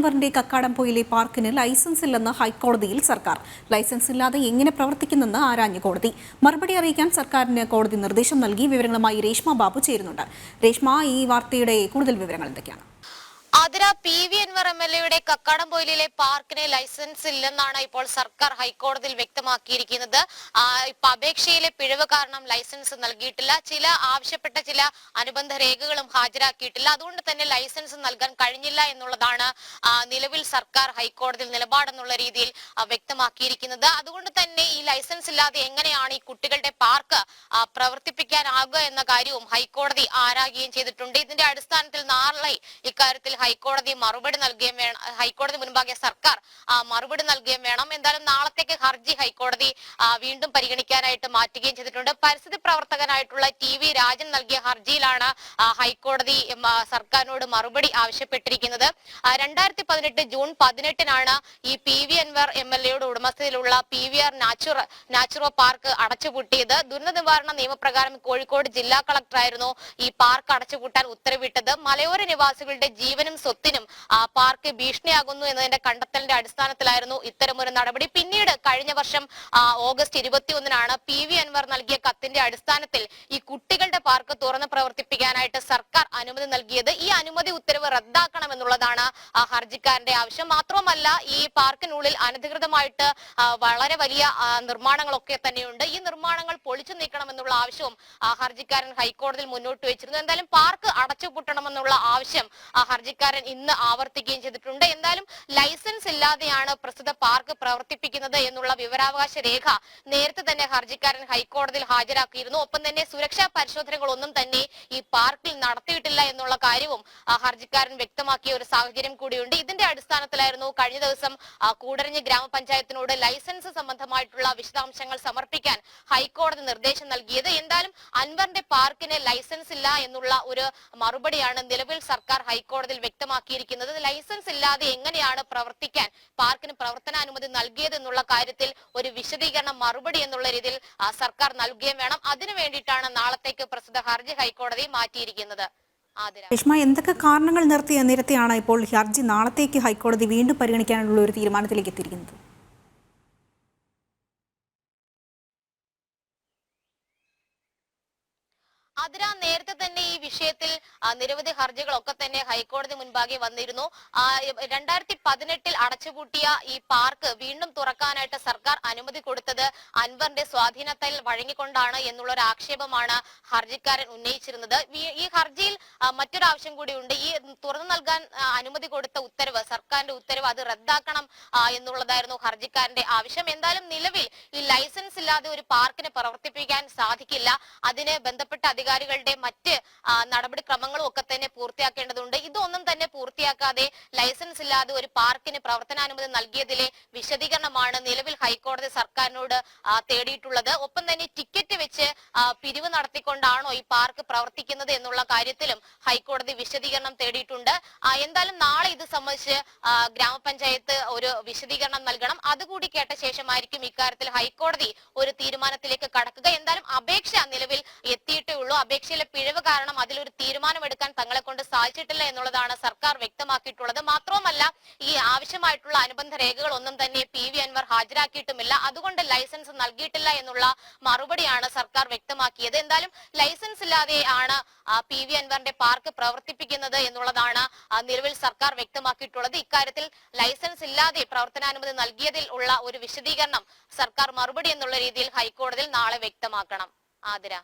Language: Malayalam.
അൻവറിന്റെ കക്കാടംപൊയിലെ പാർക്കിന് ലൈസൻസ് ഇല്ലെന്ന് ഹൈക്കോടതിയിൽ സർക്കാർ. ലൈസൻസ് ഇല്ലാതെ എങ്ങനെ പ്രവർത്തിക്കുന്നെന്ന് ആരാഞ്ഞു കോടതി. മറുപടി അറിയിക്കാൻ സർക്കാരിന് കോടതി നിർദ്ദേശം നൽകി വിവരങ്ങളുമായി രേഷ്മ ബാബു ചേരുന്നുണ്ട്. രേഷ്മ ഈ വാർത്തയുടെ കൂടുതൽ വിവരങ്ങൾ എന്തൊക്കെയാണ്? Athira P V Anvar M L എയുടെ കക്കാടംപൊയിലിലെ പാർക്കിന് ലൈസൻസ് ഇല്ലെന്നാണ് ഇപ്പോൾ സർക്കാർ ഹൈക്കോടതിയിൽ വ്യക്തമാക്കിയിരിക്കുന്നത്. അപേക്ഷയിലെ പിഴവ് കാരണം ലൈസൻസ് നൽകിയിട്ടില്ല. ചില ആവശ്യപ്പെട്ട ചില അനുബന്ധ രേഖകളും ഹാജരാക്കിയിട്ടില്ല. അതുകൊണ്ട് തന്നെ ലൈസൻസ് നൽകാൻ കഴിഞ്ഞില്ല എന്നുള്ളതാണ് നിലവിൽ സർക്കാർ ഹൈക്കോടതിയിൽ നിലപാടെന്നുള്ള രീതിയിൽ വ്യക്തമാക്കിയിരിക്കുന്നത്. അതുകൊണ്ട് തന്നെ ഈ ലൈസൻസ് ഇല്ലാതെ എങ്ങനെയാണ് ഈ കുട്ടികളുടെ പാർക്ക് പ്രവർത്തിപ്പിക്കാനാകുക എന്ന കാര്യവും ഹൈക്കോടതി ആരാകുകയും ചെയ്തിട്ടുണ്ട്. ഇതിന്റെ അടിസ്ഥാനത്തിൽ നാളെ ഇക്കാര്യത്തിൽ ഹൈക്കോടതി മറുപടി നൽകുകയും വേണം. ഹൈക്കോടതി മുൻപാകെ സർക്കാർ മറുപടി നൽകുകയും വേണം. എന്തായാലും നാളത്തേക്ക് ഹർജി ഹൈക്കോടതി വീണ്ടും പരിഗണിക്കാനായിട്ട് മാറ്റുകയും ചെയ്തിട്ടുണ്ട്. പരിസ്ഥിതി പ്രവർത്തകനായിട്ടുള്ള ടി വി രാജൻ നൽകിയ ഹർജിയിലാണ് ഹൈക്കോടതി സർക്കാരിനോട് മറുപടി ആവശ്യപ്പെട്ടിരിക്കുന്നത്. രണ്ടായിരത്തി പതിനെട്ട് ജൂൺ പതിനെട്ടിനാണ് ഈ P V Anvar M L എയുടെ ഉടമസ്ഥതയിലുള്ള P V R natura naturo park അടച്ചുപൂട്ടിയത്. ദുരന്ത നിവാരണ നിയമപ്രകാരം കോഴിക്കോട് ജില്ലാ കളക്ടറായിരുന്നു ഈ പാർക്ക് അടച്ചുപൂട്ടാൻ ഉത്തരവിട്ടത്. മലയോര നിവാസികളുടെ ജീവനും സ്വത്തിനും ആ പാർക്ക് ഭീഷണിയാകുന്നു എന്നതിന്റെ കണ്ടെത്തലിന്റെ അടിസ്ഥാനത്തിലായിരുന്നു ഇത്തരമൊരു നടപടി. പിന്നീട് കഴിഞ്ഞ വർഷം ഓഗസ്റ്റ് ഇരുപത്തിയൊന്നിനാണ് പി വി അൻവർ നൽകിയ കത്തിന്റെ അടിസ്ഥാനത്തിൽ ഈ കുട്ടികളുടെ പാർക്ക് തുറന്ന് പ്രവർത്തിപ്പിക്കാനായിട്ട് സർക്കാർ അനുമതി നൽകിയത്. ഈ അനുമതി ഉത്തരവ് റദ്ദാക്കണമെന്നുള്ളതാണ് എന്നുള്ളതാണ് ഹർജിക്കാരന്റെ ആവശ്യം. മാത്രവുമല്ല ഈ പാർക്കിനുള്ളിൽ അനധികൃതമായിട്ട് വളരെ വലിയ നിർമ്മാണങ്ങളൊക്കെ തന്നെയുണ്ട്. ഈ നിർമ്മാണങ്ങൾ പൊളിച്ചു നീക്കണമെന്നുള്ള ആവശ്യവും ഹർജിക്കാരൻ ഹൈക്കോടതിയിൽ മുന്നോട്ട് വെച്ചിരുന്നു. എന്തായാലും പാർക്ക് അടച്ചുപൂട്ടണമെന്നുള്ള ആവശ്യം ആ, ഹർജിക്കാരൻ ഇന്ന് ആവർത്തിക്കുകയും ചെയ്തിട്ടുണ്ട്. എന്തായാലും ലൈസൻസ് ഇല്ലാതെയാണ് പ്രസ്തുത പാർക്ക് പ്രവർത്തിപ്പിക്കുന്നത് എന്നുള്ള വിവരാവകാശ രേഖ നേരത്തെ തന്നെ ഹർജിക്കാരൻ ഹൈക്കോടതിയിൽ ഹാജരാക്കിയിരുന്നു. ഒപ്പം തന്നെ സുരക്ഷാ പരിശോധനകളൊന്നും തന്നെ ഈ പാർക്കിൽ നടത്തിയിട്ടില്ല എന്നുള്ള കാര്യവും ഹർജിക്കാരൻ വ്യക്തമാക്കിയ ഒരു സാഹചര്യം കൂടിയുണ്ട്. ഇതിന്റെ അടിസ്ഥാനത്തിലായിരുന്നു കഴിഞ്ഞ ദിവസം കൂടരഞ്ഞ് ഗ്രാമപഞ്ചായത്തിനോട് ലൈസൻസ് സംബന്ധമായിട്ടുള്ള വിശദാംശങ്ങൾ സമർപ്പിക്കാൻ ഹൈക്കോടതി നിർദ്ദേശം നൽകിയത്. എന്തായാലും അൻവറിന്റെ പാർക്കിന് ലൈസൻസ് ഇല്ല എന്നുള്ള ഒരു മറുപടിയാണ് നിലവിൽ സർക്കാർ ഹൈക്കോടതിയിൽ വ്യക്തമാക്കിയിരിക്കുന്നത്. ലൈസൻസ് ഇല്ലാതെ എങ്ങനെയാണ് പ്രവർത്തിക്കാൻ പാർക്കിന് പ്രവർത്തനാനുമതി നൽകിയതെന്നുള്ള കാര്യത്തിൽ ഒരു വിശദീകരണം മറുപടി എന്നുള്ള രീതിയിൽ സർക്കാർ നൽകുകയും വേണം. അതിനു വേണ്ടിയിട്ടാണ് നാളത്തേക്ക് പ്രസിദ്ധ ഹർജി ഹൈക്കോടതി മാറ്റിയിരിക്കുന്നത്. രേഷ്മ എന്തൊക്കെ കാരണങ്ങൾ നിർത്തി നിരത്തിയാണ് ഇപ്പോൾ ഹർജി നാളത്തേക്ക് ഹൈക്കോടതി വീണ്ടും പരിഗണിക്കാനുള്ള ഒരു തീരുമാനത്തിലേക്ക് എത്തിയിരിക്കുന്നത്? അതിര നേരത്തെ തന്നെ ഈ വിഷയത്തിൽ നിരവധി ഹർജികളൊക്കെ തന്നെ ഹൈക്കോടതി മുൻപാകെ വന്നിരുന്നു. രണ്ടായിരത്തി പതിനെട്ടിൽ അടച്ചുപൂട്ടിയ ഈ പാർക്ക് വീണ്ടും തുറക്കാനായിട്ട് സർക്കാർ അനുമതി കൊടുത്തത് അൻവറിന്റെ സ്വാധീനത്തിൽ വഴങ്ങിക്കൊണ്ടാണ് എന്നുള്ള ഒരു ആക്ഷേപമാണ് ഹർജിക്കാരൻ ഉന്നയിച്ചിരുന്നത്. ഈ- ഹർജിയിൽ മറ്റൊരു ആവശ്യം കൂടിയുണ്ട് ഈ തുറന്നു നൽകാൻ അനുമതി കൊടുത്ത ഉത്തരവ് സർക്കാരിന്റെ ഉത്തരവ് അത് റദ്ദാക്കണം എന്നുള്ളതായിരുന്നു ഹർജിക്കാരന്റെ ആവശ്യം. എന്തായാലും നിലവിൽ ഈ ലൈസൻസ് ഇല്ലാതെ ഒരു പാർക്കിന് പ്രവർത്തിപ്പിക്കാൻ സാധിക്കില്ല. അതിന് ബന്ധപ്പെട്ട അധികാരികളുടെ മറ്റ് നടപടിക്രമങ്ങളും ഒക്കെ തന്നെ പൂർത്തിയാക്കേണ്ടതുണ്ട്. ഇതൊന്നും തന്നെ പൂർത്തിയാക്കാതെ ലൈസൻസ് ഇല്ലാതെ ഒരു പാർക്കിന് പ്രവർത്തനാനുമതി നൽകിയതിലെ വിശദീകരണമാണ് നിലവിൽ ഹൈക്കോടതി സർക്കാരിനോട് തേടിയിട്ടുള്ളത്. ഒപ്പം തന്നെ ടിക്കറ്റ് വെച്ച് പിരിവ് നടത്തിക്കൊണ്ടാണോ ഈ പാർക്ക് പ്രവർത്തിക്കുന്നത് എന്നുള്ള കാര്യത്തിലും ഹൈക്കോടതി വിശദീകരണം തേടിയിട്ടുണ്ട്. എന്തായാലും നാളെ ഇത് സംബന്ധിച്ച് ഗ്രാമപഞ്ചായത്ത് ഒരു വിശദീകരണം നൽകണം. അതുകൂടി കേട്ട ശേഷമായിരിക്കും ഇക്കാര്യത്തിൽ ഹൈക്കോടതി ഒരു തീരുമാനത്തിലേക്ക് കടക്കുക. എന്തായാലും അപേക്ഷ നിലവിൽ എത്തിയിട്ടേ ഉള്ളൂ. അപേക്ഷയിലെ പിഴവ് കാരണം അതിലൊരു തീരുമാനമെടുക്കാൻ തങ്ങളെ കൊണ്ട് സാധിച്ചിട്ടില്ല എന്നുള്ളതാണ് സർക്കാർ വ്യക്തമാക്കിയിട്ടുള്ളത്. മാത്രവുമല്ല ഈ ആവശ്യമായിട്ടുള്ള അനുബന്ധ രേഖകൾ ഒന്നും തന്നെ പി വി അൻവർ ഹാജരാക്കിയിട്ടുമില്ല. അതുകൊണ്ട് ലൈസൻസ് നൽകിയിട്ടില്ല എന്നുള്ള മറുപടിയാണ് സർക്കാർ വ്യക്തമാക്കിയത്. എന്തായാലും ലൈസൻസ് ഇല്ലാതെ ആണ് പി വി അൻവറിന്റെ പാർക്ക് പ്രവർത്തിപ്പിക്കുന്നത് എന്നുള്ളതാണ് നിലവിൽ സർക്കാർ വ്യക്തമാക്കിയിട്ടുള്ളത്. ഇക്കാര്യത്തിൽ ലൈസൻസ് ഇല്ലാതെ പ്രവർത്തനാനുമതി നൽകിയതിൽ ഉള്ള ഒരു വിശദീകരണം സർക്കാർ മറുപടി എന്നുള്ള രീതിയിൽ ഹൈക്കോടതിയിൽ നാളെ വ്യക്തമാക്കണം. ആതിര.